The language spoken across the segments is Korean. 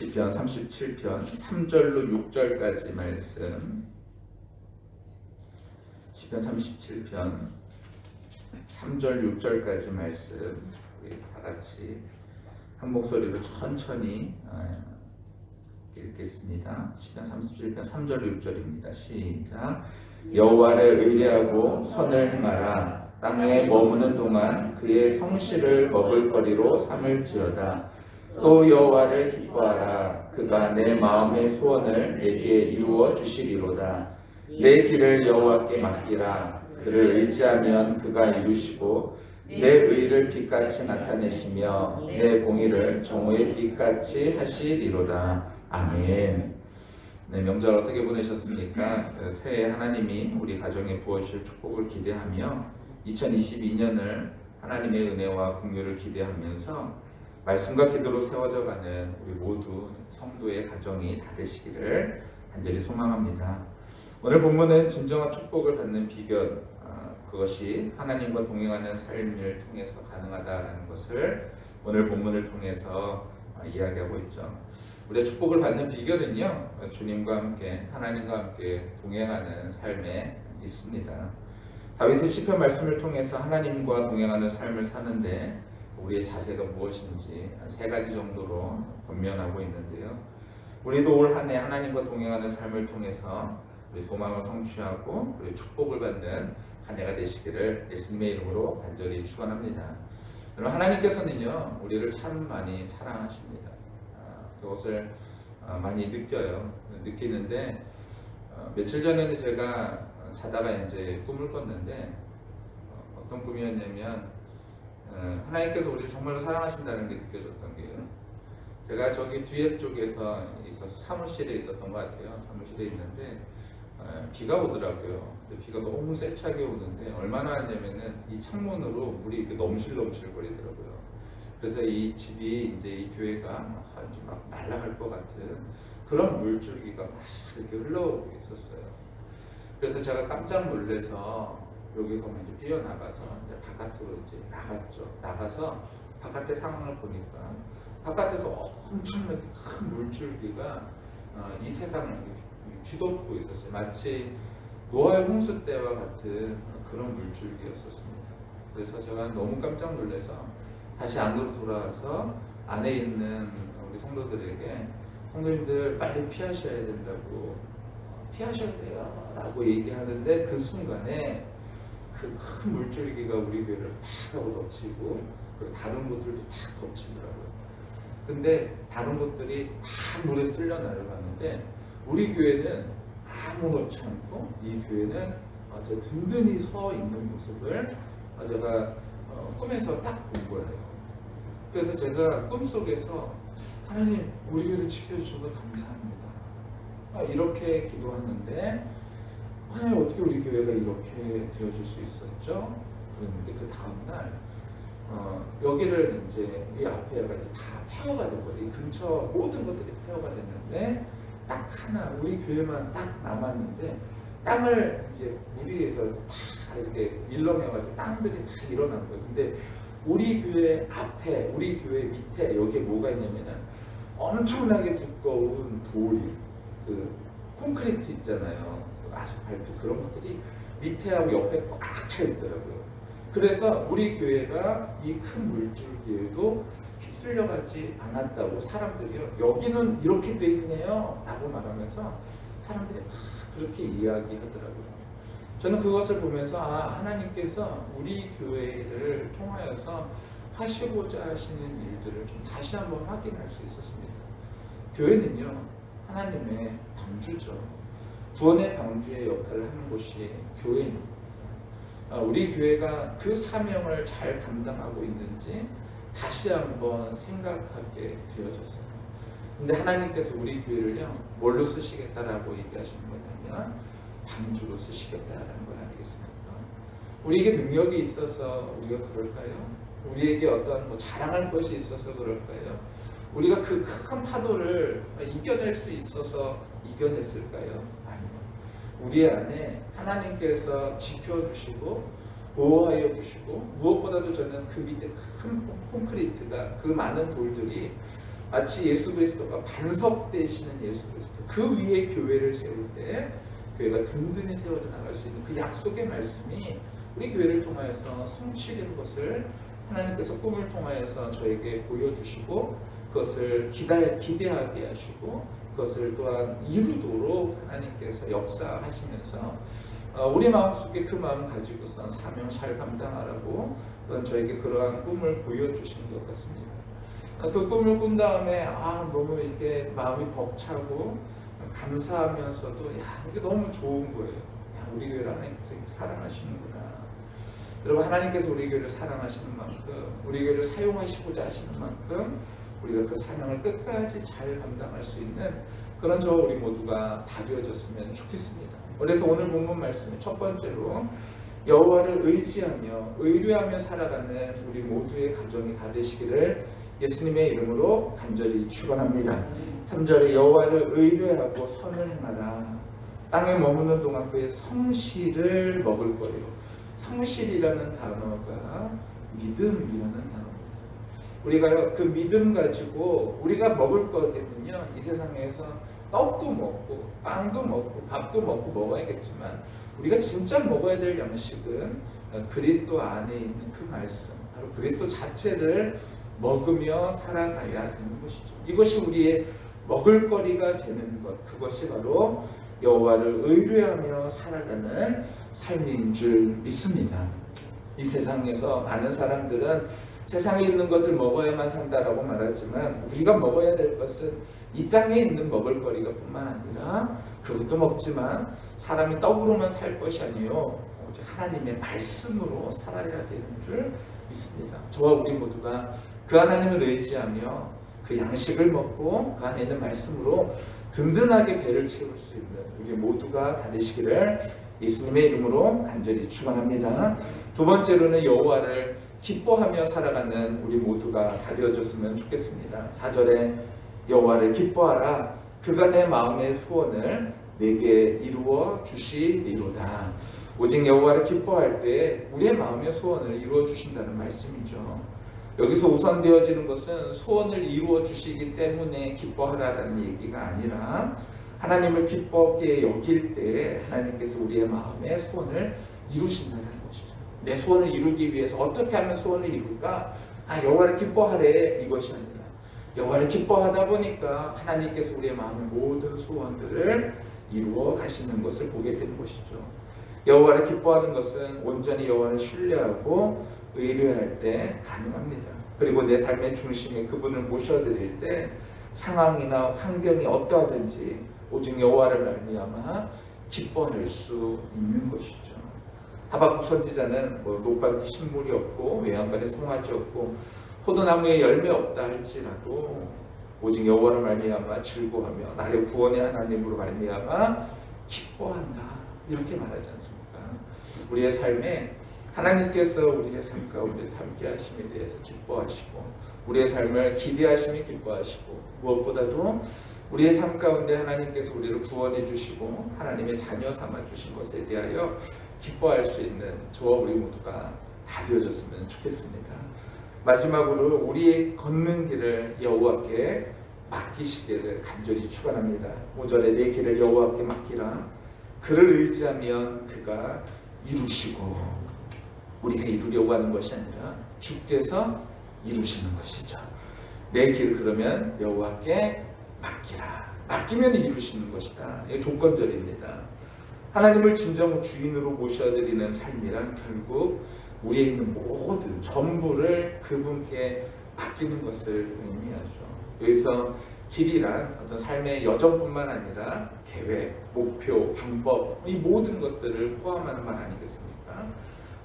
시편 37편 3절로 6절까지 말씀. 시편 37편 3절 6절까지 말씀. 우리 다 같이 한 목소리로 천천히 어, 읽겠습니다. 시편 37편 3절 6절입니다. 시작. 여호와를 의뢰하고 선을 행하라. 땅에 머무는 동안 그의 성실을 먹을 거리로 삼을지어다 또 여호와를 기뻐하라. 그가 내 마음의 소원을 내게 이루어 주시리로다. 내 길을 여호와께 맡기라. 그를 의지하면 그가 이루시고 내 의를 빛같이 나타내시며 내 공의를 정오의 빛같이 하시리로다. 아멘. 네, 명절 어떻게 보내셨습니까? 그 새해 하나님이 우리 가정에 부어주실 축복을 기대하며 2022년을 하나님의 은혜와 긍휼을 기대하면서 말씀과 기도로 세워져 가는 우리 모두 성도의 가정이 다 되시기를 간절히 소망합니다. 오늘 본문은 진정한 축복을 받는 비결 아, 그것이 하나님과 동행하는 삶을 통해서 가능하다라는 것을 오늘 본문을 통해서 아, 이야기하고 있죠. 우리가 축복을 받는 비결은요 주님과 함께 하나님과 함께 동행하는 삶에 있습니다. 다윗의 시편 말씀을 통해서 하나님과 동행하는 삶을 사는데 우리의 자세가 무엇인지 세 가지 정도로 권면하고 있는데요. 우리도 올 한 해 하나님과 동행하는 삶을 통해서 우리 소망을 성취하고 우리 축복을 받는 한 해가 되시기를 예수님의 이름으로 간절히 축원합니다. 여러분 하나님께서는요 우리를 참 많이 사랑하십니다. 아, 그것을 아, 많이 느껴요. 느끼는데 어, 며칠 전에는 제가 자다가 이제 꿈을 꿨는데 어, 어떤 꿈이었냐면 어, 하나님께서 우리를 정말로 사랑하신다는 게 느껴졌던 게요. 제가 저기 뒤에 쪽에서 있어서 사무실에 있었던 것 같아요. 사무실에 있는데 어, 비가 오더라고요. 근데 비가 너무 세차게 오는데 얼마나 왔냐면은 이 창문으로 물이 이렇게 넘실넘실 거리더라고요. 그래서 이 집이 이제 이 교회가 아주 막 날아갈 것 같은 그런 물줄기가 막 이렇게 흘러오고 있었어요. 그래서 제가 깜짝 놀래서 여기서 먼저 뛰어나가서 이제 바깥으로 이제 나갔죠. 나가서 바깥의 상황을 보니까 바깥에서 엄청나게 큰 물줄기가 어, 이 세상을 뒤덮고 있었어요. 마치 노아의 홍수 때와 같은 그런 물줄기였었습니다. 그래서 제가 너무 깜짝 놀라서 다시 안으로 돌아와서 안에 있는 우리 성도들에게 성도님들 빨리 피하셔야 된다고 피하셔야 돼요 라고 얘기하는데 그 순간에 그 큰 물줄기가 우리 교회를 팍 하고 덮치고 그리고 다른 곳들도 팍 덮치더라고요. 근데 다른 곳들이 다 물에 쓸려 내려가는데 우리 교회는 아무렇지 않고 이 교회는 아주 든든히 서 있는 모습을 제가 어, 꿈에서 딱 본 거예요. 그래서 제가 꿈속에서 하나님 우리 교회를 지켜주셔서 감사합니다. 아, 이렇게 기도하는데 하나님 어떻게 우리 교회가 이렇게 되어질 수 있었죠? 그랬는데 그 다음날 어, 여기를 이제 이 앞에가 다 폐허가 되고 이 근처 모든 것들이 폐허가 됐는데 딱 하나 우리 교회만 딱 남았는데 땅을 이제 무리에서 다 이렇게 일렁해가지고 땅들이 다 일어난 거예요. 근데 우리 교회 앞에 우리 교회 밑에 여기에 뭐가 있냐면은 엄청나게 두꺼운 돌이 그 콘크리트 있잖아요. 그 아스팔트 그런 것들이 밑에하고 옆에 꽉 차 있더라고요. 그래서 우리 교회가 이 큰 물줄기에도 휩쓸려 가지 않았다고 사람들이요. 여기는 이렇게 돼 있네요. 라고 말하면서 사람들이 막 그렇게 이야기하더라고요. 저는 그것을 보면서 아, 하나님께서 우리 교회를 통하여서 하시고자 하시는 일들을 좀 다시 한번 확인할 수 있었습니다. 교회는요, 하나님의 방주죠. 구원의 방주의 역할을 하는 곳이 교회입니다. 아, 우리 교회가 그 사명을 잘 감당하고 있는지 다시 한번 생각하게 되어졌어요. 근데 하나님께서 우리 교회를요, 뭘로 쓰시겠다라고 얘기하시는 거냐면, 방주로 쓰시겠다라는 걸 알겠습니까? 우리에게 능력이 있어서 우리가 그럴까요? 우리에게 어떤 뭐 자랑할 것이 있어서 그럴까요? 우리가 그 큰 파도를 이겨낼 수 있어서 이겨냈을까요? 우리 안에 하나님께서 지켜주시고 보호하여 주시고 무엇보다도 저는 그 밑에 큰 콘크리트가 그 많은 돌들이 마치 예수 그리스도가 반석 되시는 예수 그리스도 그 위에 교회를 세울 때 교회가 든든히 세워져 나갈 수 있는 그 약속의 말씀이 우리 교회를 통하여서 성취되는 것을 하나님께서 꿈을 통하여서 저에게 보여주시고 그것을 기다, 기대하게 하시고 그 것을 또한 이루도록 하나님께서 역사하시면서 어, 우리 마음속에 그 마음 가지고선 사명 잘 감당하라고 또한 저에게 그러한 꿈을 보여주신 것 같습니다. 어, 그 꿈을 꾼 다음에 아 너무 이렇게 마음이 벅차고 감사하면서도 야 이게 너무 좋은 거예요. 야 우리 하나님께서 이렇게 사랑하시는구나. 여러분 하나님께서 우리 교회를 사랑하시는 만큼 우리 교회를 사용하시고자 하시는 만큼 우리가 그 사명을 끝까지 잘 감당할 수 있는 그런 저 우리 모두가 다 되어졌으면 좋겠습니다. 그래서 오늘 본문 말씀의 첫 번째로 여호와를 의지하며 의뢰하며 살아가는 우리 모두의 가정이 다 되시기를 예수님의 이름으로 간절히 축원합니다. 3절에 여호와를 의뢰하고 선을 행하라. 땅에 머무는 동안 그의 성실을 먹을 거예요. 성실이라는 단어가 믿음이라는 단어입니다. 우리가 그 믿음 가지고 우리가 먹을 거거든요. 이 세상에서 떡도 먹고 빵도 먹고 밥도 먹고 먹어야겠지만 우리가 진짜 먹어야 될 양식은 그리스도 안에 있는 그 말씀, 바로 그리스도 자체를 먹으며 살아가야 되는 것이죠. 이것이 우리의 먹을거리가 되는 것, 그것이 바로 여호와를 의뢰하며 살아가는 삶인 줄 믿습니다. 이 세상에서 많은 사람들은 세상에 있는 것들 먹어야만 산다라고 말하지만 우리가 먹어야 될 것은 이 땅에 있는 먹을거리가 뿐만 아니라 그것도 먹지만 사람이 떡으로만 살 것이 아니요 오직 하나님의 말씀으로 살아야 되는 줄 믿습니다. 저와 우리 모두가 그 하나님을 의지하며 그 양식을 먹고 그 안에 있는 말씀으로 든든하게 배를 채울 수 있는 우리 모두가 다 되시기를 예수님의 이름으로 간절히 축원합니다. 두 번째로는 여호와를 기뻐하며 살아가는 우리 모두가 다 되어졌으면 좋겠습니다. 4절에 여호와를 기뻐하라 그가 내 마음의 소원을 내게 이루어 주시리로다. 오직 여호와를 기뻐할 때 우리의 마음의 소원을 이루어 주신다는 말씀이죠. 여기서 우선되어지는 것은 소원을 이루어 주시기 때문에 기뻐하라는 얘기가 아니라 하나님을 기쁘게 여길 때 하나님께서 우리의 마음의 소원을 이루신다는 것이죠. 내 소원을 이루기 위해서 어떻게 하면 소원을 이룰까? 아 여호와를 기뻐하래 이것이 아니라 여호와를 기뻐하다 보니까 하나님께서 우리의 마음의 모든 소원들을 이루어 가시는 것을 보게 되는 것이죠. 여호와를 기뻐하는 것은 온전히 여호와를 신뢰하고 의뢰할 때 가능합니다. 그리고 내 삶의 중심에 그분을 모셔드릴 때 상황이나 환경이 어떠하든지 오직 여호와를 말미암아 기뻐할 수 있는 것이죠. 하박국 선지자는 뭐 녹밭 식물이 없고 외양간에 송아지 없고 포도나무에 열매 없다 할지라도 오직 여호와를 말미암아 즐거하며 나의 구원의 하나님으로 말미암아 기뻐한다 이렇게 말하지 않습니까? 우리의 삶에 하나님께서 우리의 삶 가운데 함께 하심에 대해서 기뻐하시고 우리의 삶을 기대하심에 기뻐하시고 무엇보다도 우리의 삶 가운데 하나님께서 우리를 구원해 주시고 하나님의 자녀 삼아 주신 것에 대하여 기뻐할 수 있는 저와 우리 모두가 다 되어졌으면 좋겠습니다. 마지막으로 우리의 걷는 길을 여호와께 맡기시기를 간절히 축원합니다. 5절에 내 길을 여호와께 맡기라. 그를 의지하면 그가 이루시고 우리가 이루려고 하는 것이 아니라 주께서 이루시는 것이죠. 내 길 그러면 여호와께 맡기라. 맡기면 이루시는 것이다. 이게 조건절입니다. 하나님을 진정 주인으로 모셔드리는 삶이란 결국 우리에 있는 모든 전부를 그분께 맡기는 것을 의미하죠. 여기서 길이란 어떤 삶의 여정뿐만 아니라 계획, 목표, 방법 이 모든 것들을 포함하는 말 아니겠습니까?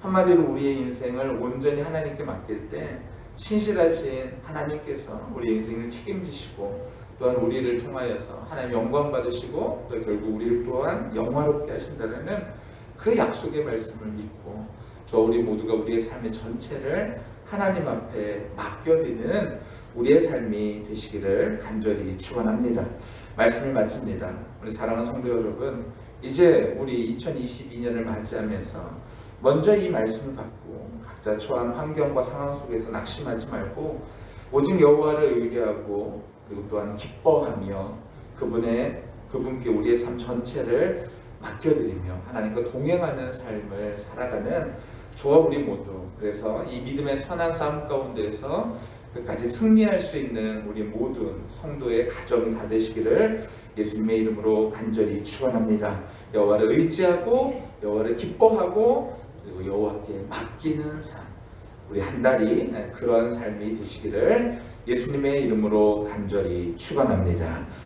한마디로 우리의 인생을 온전히 하나님께 맡길 때 신실하신 하나님께서 우리 인생을 책임지시고 또한 우리를 통하여서 하나님 영광 받으시고 또 결국 우리를 또한 영화롭게 하신다는 그 약속의 말씀을 믿고 저 우리 모두가 우리의 삶의 전체를 하나님 앞에 맡겨드리는 우리의 삶이 되시기를 간절히 축원합니다. 말씀을 마칩니다. 우리 사랑하는 성도 여러분, 이제 우리 2022년을 맞이하면서 먼저 이 말씀을 받고 각자 처한 환경과 상황 속에서 낙심하지 말고 오직 여호와를 의뢰하고 그리고 또한 기뻐하며 그분의 그분께 우리의 삶 전체를 맡겨드리며 하나님과 동행하는 삶을 살아가는 저와 우리 모두 그래서 이 믿음의 선한 싸움 가운데서 끝까지 승리할 수 있는 우리 모든 성도의 가정이 다 되시기를 예수님의 이름으로 간절히 축원합니다. 여호와를 의지하고 여호와를 기뻐하고 그리고 여호와께 맡기는 삶 우리 한 달이 그런 삶이 되시기를 예수님의 이름으로 간절히 축원합니다.